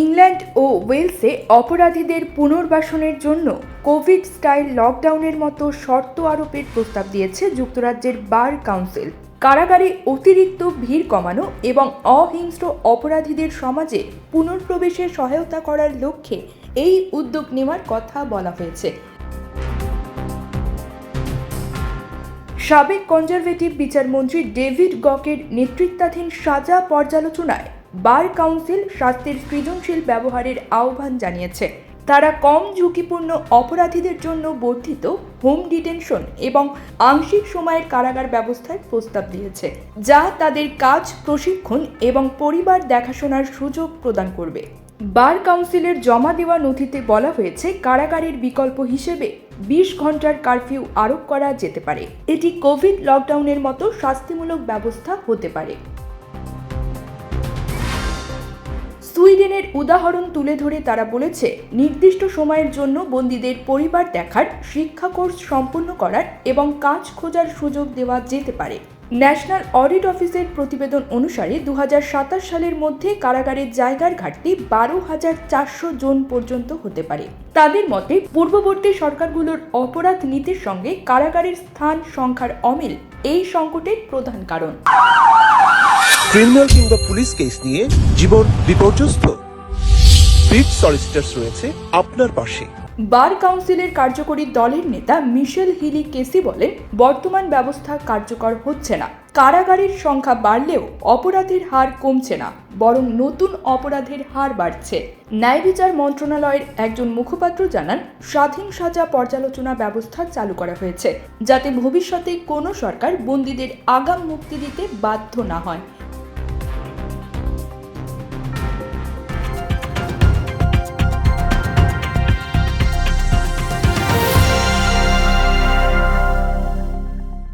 England ও ওয়েলসে অপরাধীদের পুনর্বাসনের জন্য কোভিড স্টাইল লকডাউনের মতো শর্ত আরোপের প্রস্তাব দিয়েছে যুক্তরাজ্যের বার কাউন্সিল। কারাগারে অতিরিক্ত ভিড় কমানো এবং অহিংস্র অপরাধীদের সমাজে পুনর্প্রবেশে সহায়তা করার লক্ষ্যে এই উদ্যোগ নেওয়ার কথা বলা হয়েছে। সাবেক কনজারভেটিভ বিচারমন্ত্রী ডেভিড গকের নেতৃত্বাধীন সাজা পর্যালোচনায় বার কাউন্সিল স্বাস্থ্যের সৃজনশীল ব্যবহারের আহ্বান জানিয়েছে। তারা কম ঝুঁকিপূর্ণ অপরাধীদের জন্য বর্ধিত হোম ডিটেনশন এবং আংশিক সময়ের কারাগার ব্যবস্থার প্রস্তাব দিয়েছে, যা তাদের কাজ, প্রশিক্ষণ এবং পরিবার দেখাশোনার সুযোগ প্রদান করবে। বার কাউন্সিলের জমা দেওয়া নথিতে বলা হয়েছে, কারাগারের বিকল্প হিসেবে বিশ ঘণ্টার কারফিউ আরোপ করা যেতে পারে। এটি কোভিড লকডাউনের মতো শাস্তিমূলক ব্যবস্থা হতে পারে। সুইডেনের উদাহরণ তুলে ধরে তারা বলেছে, নির্দিষ্ট সময়ের জন্য বন্দীদের পরিবার দেখার, শিক্ষা কোর্স সম্পন্ন করার এবং কাজ খোঁজার সুযোগ দেওয়া যেতে পারে। ন্যাশনাল অডিট অফিসের প্রতিবেদন অনুসারে দু হাজার সাতাশ সালের মধ্যে কারাগারের জায়গার ঘাটতি বারো হাজার চারশো জন পর্যন্ত হতে পারে। তাদের মতে, পূর্ববর্তী সরকারগুলোর অপরাধ নীতির সঙ্গে কারাগারের স্থান সংখ্যার অমিল এই সংকটের প্রধান কারণ। ক্রিমিনাল কিংবা পুলিশ কেস নিয়ে জীবন বিপর্যস্ত। সলিসিটার্স রয়েছে আপনার পাশে। বার কাউন্সিলের কার্যকরী দলের নেতা মিশেল হিলি কেসি বলেন, বর্তমান ব্যবস্থা কার্যকর হচ্ছে না। কারাগারের সংখ্যা বাড়লেও অপরাধের হার কমছে না, বরং নতুন অপরাধের হার বাড়ছে। ন্যায় বিচার মন্ত্রণালয়ের একজন মুখপাত্র জানান, স্বাধীন সাজা পর্যালোচনা ব্যবস্থা চালু করা হয়েছে, যাতে ভবিষ্যতে কোনো সরকার বন্দীদের আগাম মুক্তি দিতে বাধ্য না হয়।